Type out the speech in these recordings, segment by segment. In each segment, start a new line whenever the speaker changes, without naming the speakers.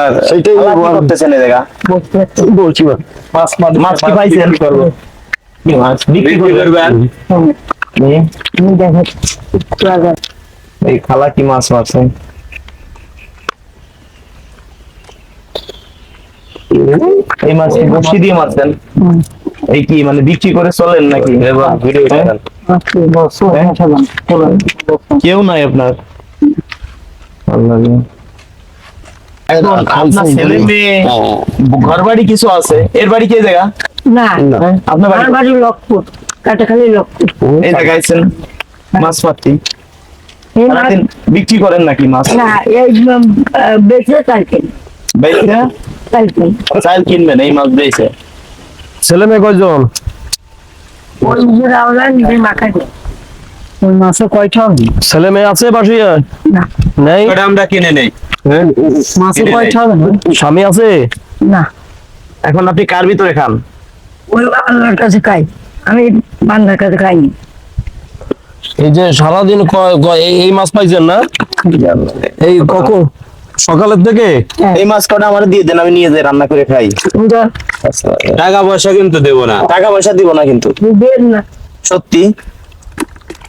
আর
আমি।
করতেছেন এই জায়গা?
বলছি
মাছ মাছ কি পাইছেন? কি মাছ বিক্রি করবেন? এই খালা কি মাছ মারছেন এই মাছ বসি দিয়ে মারছেন? এই কি মানে বিক্রি করে চলেন নাকি? কেউ নাই আপনার। আল্লাহ। আপনার ছেলে মেয়ে ঘর বাড়ি কিছু আছে? এর বাড়ি কে জায়গা?
না।
হ্যাঁ? আপনার বাড়ি?
বাড়ি লক্ষ্মণ কাটাখালি লক্ষ্মণ
এই জায়গায় আছেন? মাছ
এই মাছ
সারাদিন বিক্রি করেন নাকি মাছ?
না এই বেচে সাইকেল
বেচে? চাল কিনবেন এই মাছ বেচে?
ছেলে মেয়ে কয়জন?
ওই যে রাওলা নিজে মাখা ওই মাছে কয়টা?
ছেলে মেয়ে আছে পাশে
না।
নেই?
আমরা কিনে নেই?
মাছে কয়টা হবে না?
স্বামী আছে?
না।
এখন আপনি কার ভিতরে খান?
ওই আল্লাহর কাছে খাই। আমি বান্দার কাছে খাইনি।
এই যে সারাদিন এই- এই মাছ পাইছেন না? এই কখন? সকালের থেকে?
এই মাছ কটা আমার দিয়ে দেন আমি নিয়ে যাই রান্না করে খাই।
টাকা পয়সা কিন্তু দেবো না।
টাকা পয়সা দিব না কিন্তু। সত্যি?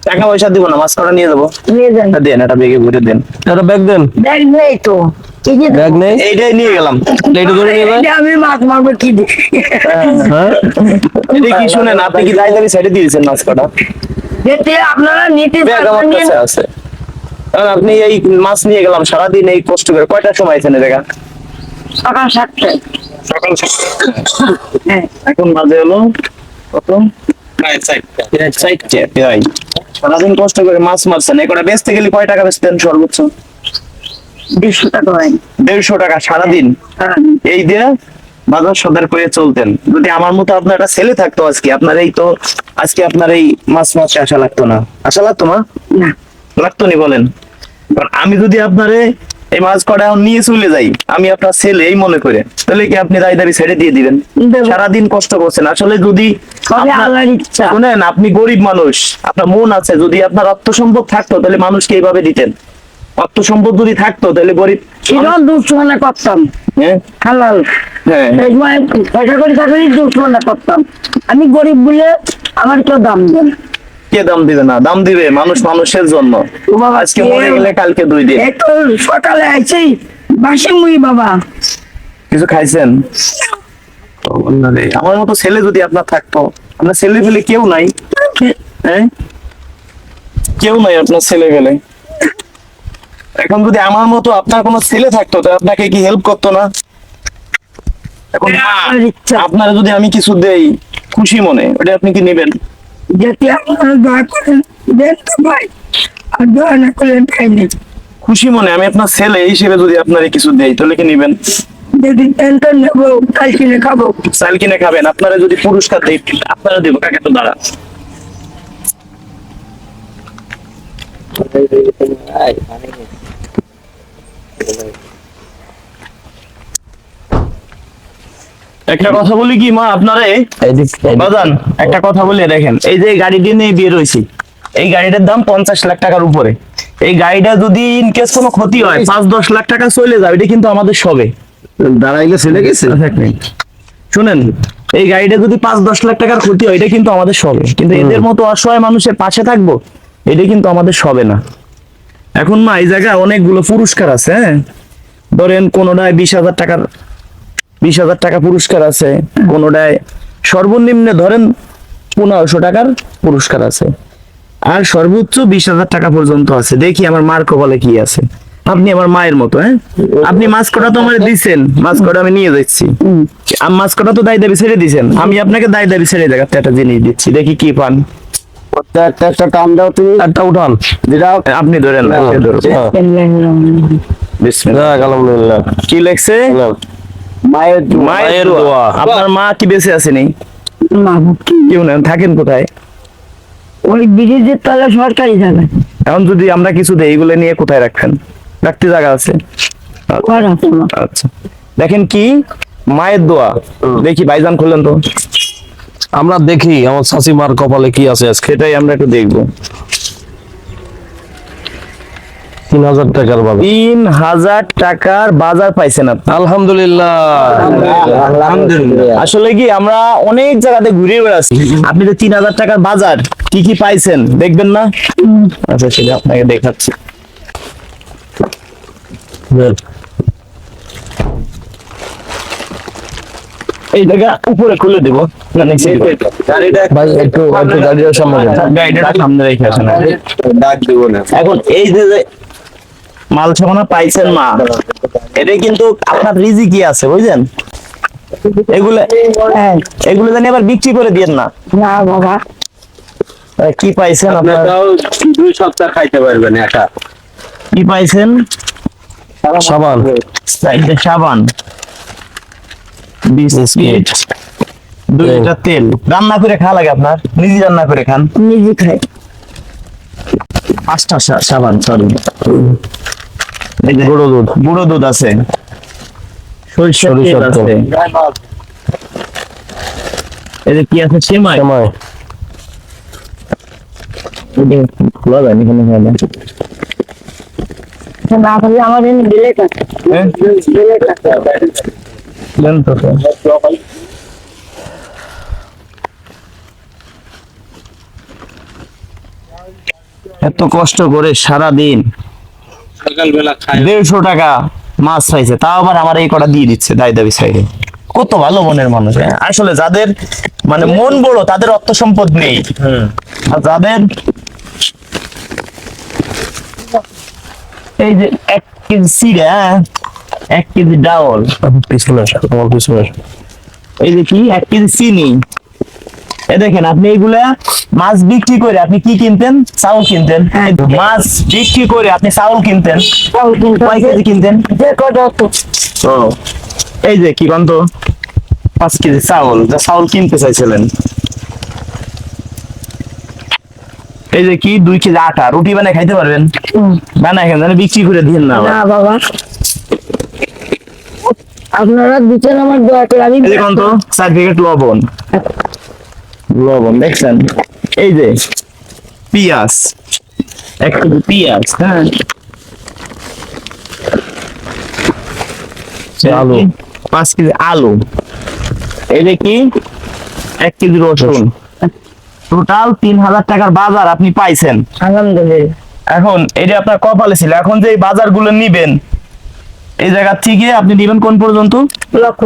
টাকা পয়সা দিব না মাছ কটা নিয়ে যাব।
নিয়ে যাই
এটা দেন এটা বেগে ভরে দেন।
একটা ব্যাগ দেন?
ব্যাগ নেই তো।
ব্যাগ নেই?
এইটাই নিয়ে গেলাম।
এইটা ধরে নিয়ে যায়
আমি মাছ মারবো কি দিয়ে?
হ্যাঁ।
এটা কি শুনেন আপনি কি দায় দাবি সাইডে দিয়েছেন মাছ কটা
যেতে আপনারা নিতে
ব্যাগ আমার কাছে আছে। কারণ আপনি এই মাছ নিয়ে গেলাম সারাদিন এই কষ্ট করে। কয়টার সময় আছেন এই জায়গা
সকাল সাতটায়।
সকাল
হ্যাঁ।
এখন বাজে হলো কত? চারটে প্রায়। সারাদিন কষ্ট করে মাছ মারছেন। এই কটা বেচতে গেলে কয় টাকা বেচতেন সর্বোচ্চ?
দেড়শো টাকা হয়।
দেড়শো টাকা সারাদিন?
হ্যাঁ।
এই দিয়ে বাজার সদার করে চলতেন। যদি আমার মতো আপনার একটা ছেলে থাকতো আজকে আপনার এই তো আজকে আপনার এই মাছ মাছ আশা লাগতো না। আশা লাগতো না? লাগতো নি বলেন। আমি যদি আপনারে এই মাছ কটা এখন নিয়ে চলে যাই। আমি আপনার ছেলে এই মনে করে। তাহলে কি আপনি দায় দাবি ছেড়ে দিয়ে দিবেন? সারাদিন কষ্ট করছেন। আসলে যদি শুনেন আপনি গরিব মানুষ আপনার মন আছে যদি আপনার অর্থ থাকতো তাহলে মানুষকে এইভাবে দিতেন। অর্থ সম্পদ যদি থাকতো তাহলে গরিব
করতাম।
হ্যাঁ?
হালাল।
হ্যাঁ।
পয়সা করে থাকলে দুশ্মনা করতাম। আমি গরিব বলে আমার কেউ দাম দেন
কে দাম দিবে না? দাম দিবে মানুষ মানুষের জন্য। আজকে মরে গেলে কালকে দুই দিন।
এই তো সকালে আইছি বাসি মুই বাবা।
কিছু খাইছেন? আমার মতো ছেলে যদি আপনার থাকতো আপনার ছেলে ফেলে কেউ নাই? হ্যাঁ? কেউ নাই আপনার ছেলে ফেলে এখন যদি আমার মতো আপনার কোনো ছেলে থাকতো তো আপনাকে কি হেল্প করতো না? এখন আপনারা যদি আমি কিছু দেই খুশি মনে ওটা আপনি কি নেবেন?
আপনারা দয়া করেন দেন তো ভাই আর দয়া না করলেন খাই নেই
খুশি মনে আমি আপনার ছেলে হিসেবে যদি আপনারে কিছু দেই তাহলে কি নেবেন
যদি দেন তো নেব কাল কিনে খাব
চাল কিনে খাবেন আপনারা যদি পুরস্কার দেই আপনারা দেবো কাকে তো দাঁড়া একটা কথা বলি কি মা আপনারে? বাজান একটা কথা বলে দেখেন এই যে গাড়িটি নিয়ে বিয়ে রয়েছি এই গাড়িটার দাম পঞ্চাশ লাখ টাকার উপরে। এই গাড়িটা যদি ইন কেস কোনো ক্ষতি হয় পাঁচ দশ লাখ টাকা চলে যাবে এটা কিন্তু আমাদের সবে
দাঁড়াইলে ছেলে গেছে?
শুনেন এই গাড়িটা যদি পাঁচ দশ লাখ টাকার ক্ষতি হয় এটা কিন্তু আমাদের সবে কিন্তু এদের মতো অসহায় মানুষের পাশে থাকব এটা কিন্তু আমাদের সবে না। এখন মা এই জায়গায় অনেকগুলো পুরস্কার আছে হ্যাঁ? ধরেন কোনোটায় বিশ হাজার টাকার বিশ হাজার টাকা পুরস্কার আছে কোনোটায় সর্বনিম্নে ধরেন পনেরোশো টাকার পুরস্কার আছে। আর সর্বোচ্চ বিশ হাজার টাকা পর্যন্ত আছে। দেখি আমার মার কপালে কি আছে। আপনি আমার মায়ের মতো হ্যাঁ? আপনি মাছ কটা তো আমার দিচ্ছেন মাছ কটা আমি নিয়ে যাচ্ছি। আম মাছ কটা তো দায় দাবি ছেড়ে দিছেন। আমি আপনাকে দায় দাবি ছেড়ে দেখাতে একটা জিনিস দিচ্ছি। দেখি কি পান।
একটা একটা টান দাও তুমি। একটা উঠান।
যেটা আপনি ধরেন
হ্যাঁ।
বিসমিল্লাহ।
আলহামদুলিল্লাহ।
কি লেখছে?
মায়ের
মায়ের দোয়া। আপনার মা কি বেঁচে কেউ নেন থাকেন কোথায়?
ওই ব্রিজের তলা সরকারি জায়গা।
এখন যদি আমরা কিছু দেই এগুলো নিয়ে কোথায় রাখবেন? রাখতে জায়গা আছে। আচ্ছা। দেখেন কি? মায়ের দোয়া। দেখি ভাইজান খুললেন তো।
আমরা দেখি আমার শাশি মার কপালে কি আছে আজকে?
সেটাই আমরা একটু দেখব।
তিন হাজার টাকার বাজার।
তিন হাজার টাকার বাজার পাইছেন আপনি।
আলহামদুলিল্লাহ।
আলহামদুলিল্লাহ।
আসলে কি আমরা অনেক জায়গাতে ঘুরে বেড়াচ্ছি। আপনি তো তিন হাজার টাকার বাজার কি কি পাইছেন দেখবেন না? আচ্ছা সেটা আপনাকে দেখাচ্ছি। এই জায়গা উপরে খুলে দেবো না নিচে দেবো?
ভাই একটু একটু গাড়ির সামনে
গাড়িটা সামনে রেখে আসেন।
দিব
এখন এই যে মাল সামানা পাইছেন মা। এটা কিন্তু আপনার রিজিকই আছে বুঝলেন? এগুলো
হ্যাঁ
এগুলো জানি আবার বিক্রি করে দিয়েন না।
না বাবা।
কি পাইছেন
আপনি তাও দুই সপ্তাহ খাইতে পারবেন একা।
কি পাইছেন?
সাবান।
সাবান। বিস্কিট। দুই
তেল।
লিটার তেল। রান্না করে খাওয়া লাগে আপনার? নিজে রান্না করে খান?
নিজে খাই।
পাঁচটা সাবান সরি
গুঁড়ো দুধ।
গুঁড়ো দুধ আছে। সরিষার
সরিষার
তেল
তেল।
আছে এই কি আছে? সেমাই। খোলা যায় এখানে
না। আমার এনে
তো তো। এত কষ্ট করে সারা দিন
সকালবেলা খাই
দেড়শো টাকা মাছ চাইছে তাও আবার আমার এই কটা দিয়ে দিচ্ছে দায় দাবি সাইডে। কত ভালো মনের মানুষ হ্যাঁ? আসলে যাদের মানে মন বড় তাদের অর্থ সম্পদ নেই। আর যাদের এই যে এক কেজি সিরা এক কেজি ডাউল।
পিছনে আসো, আমার পিছনে আসো।
এই যে কি? এক কেজি চিনি। এ দেখেন আপনি এইগুলা মাছ বিক্রি করে আপনি কি কিনতেন? চাউল কিনতেন।
হ্যাঁ।
মাছ বিক্রি করে আপনি চাউল কিনতেন।
চাউল কিনতে
কয় কেজি কিনতেন? ও এই যে কি কন্ত পাঁচ কেজি চাউল যা চাউল কিনতে চাইছিলেন। এই যে কি দুই কেজি আটা রুটি বানায় খাইতে পারবেন? বানায় খান জানি বিক্রি করে দিন না।
বাবা। আপনারা দিচ্ছেন আমার দোয়া করে আমি
প্যাকেট লবণ। লবণ দেখছেন? এই যে পিঁয়াজ। এক কেজি পিঁয়াজ হ্যাঁ।
আলু।
পাঁচ কেজি আলু। এই যে কি? এক কেজি রসুন। টোটাল তিন হাজার টাকার বাজার আপনি পাইছেন।
আলহামদুলিল্লাহ।
এখন এটা আপনার কপালে ছিল। এখন যে এই বাজারগুলো নিবেন এই জায়গা থেকে আপনি নিবেন কোন পর্যন্ত?
লক্ষ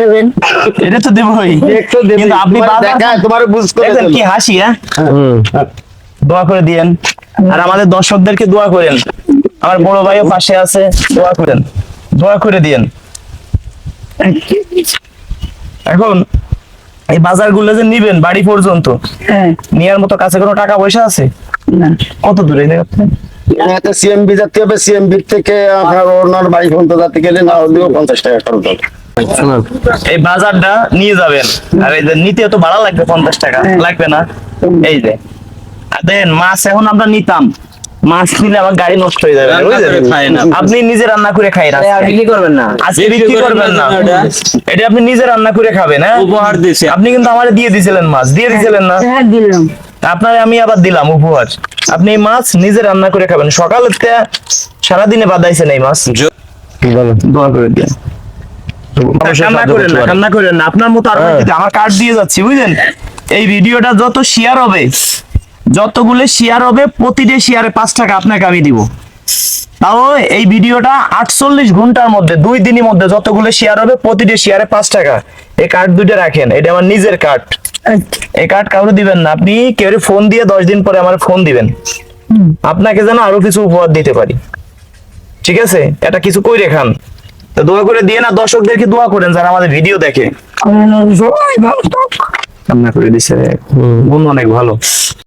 দেবেন
এটা তো দেবই। কিন্তু আপনি বাজার
তোমার বুঝ করে
কি হাসি হ্যাঁ? দোয়া করে দিয়েন। আর আমাদের দর্শকদেরকে দোয়া করেন। আমার বড় ভাইও পাশে আছে দোয়া করেন। দোয়া করে দিয়েন। এখন এই বাজারগুলো যে নিবেন বাড়ি পর্যন্ত
হ্যাঁ।
নেওয়ার মতো কাছে কোনো টাকা পয়সা আছে?
না।
কত দূরে এই জায়গা থেকে?
এতে সিএমবি যেতে হবে সিএমবি থেকে আপনার ওনার বাড়ি পর্যন্ত যেতে গেলে না হলেও পঞ্চাশ টাকা খরচ হবে।
এই বাজারটা নিয়ে যাবেন। আর এই যে নিতে তো ভাড়া লাগবে পঞ্চাশ টাকা লাগবে না? এই যে। দেখেন মাছ এখন আমরা নিতাম। মাছ নিলে আমার গাড়ি নষ্ট হয়ে যাবে। আপনি নিজে রান্না করে খাই না
বিক্রি করবেন না।
আজকে বিক্রি করবেন না। এটা। আপনি নিজে রান্না করে খাবেন হ্যাঁ?
উপহার দিছে
আপনি কিন্তু আমার দিয়ে দিছিলেন মাছ দিয়ে দিছিলেন না?
হ্যাঁ দিলাম।
আপনারে আমি আবার দিলাম উপহার। আপনি এই মাছ নিজে রান্না করে খাবেন। সকালে সারাদিনে বাদাইছেন এই মাছ। দোয়া করে দিয়ে
অবশ্যই
কান্না করেন না কান্না করেন না। আপনার মতো আরও
হ্যাঁ।
আমার কার্ড দিয়ে যাচ্ছি বুঝলেন? এই ভিডিওটা যত শেয়ার হবে যতগুলো শেয়ার হবে প্রতিটা শেয়ারে পাঁচ টাকা আপনাকে আমি দিব। তাও এই ভিডিওটা আটচল্লিশ ঘণ্টার মধ্যে দুই দিনের মধ্যে যতগুলো শেয়ার হবে প্রতিটা শেয়ারে পাঁচ টাকা। এই কার্ড দুইটা রাখেন। এটা আমার নিজের কার্ড এই কার্ড কাউরে দিবেন না। আপনি কেউ ফোন দিয়ে দশ দিন পরে আমার ফোন দিবেন। আপনাকে যেন আরও কিছু উপহার দিতে পারি। ঠিক আছে? এটা কিছু কই রেখান তো দোয়া করে দিয়ে না দর্শকদেরকে দোয়া করেন যারা আমাদের ভিডিও দেখে। রান্না করে দিছে। মন অনেক ভালো।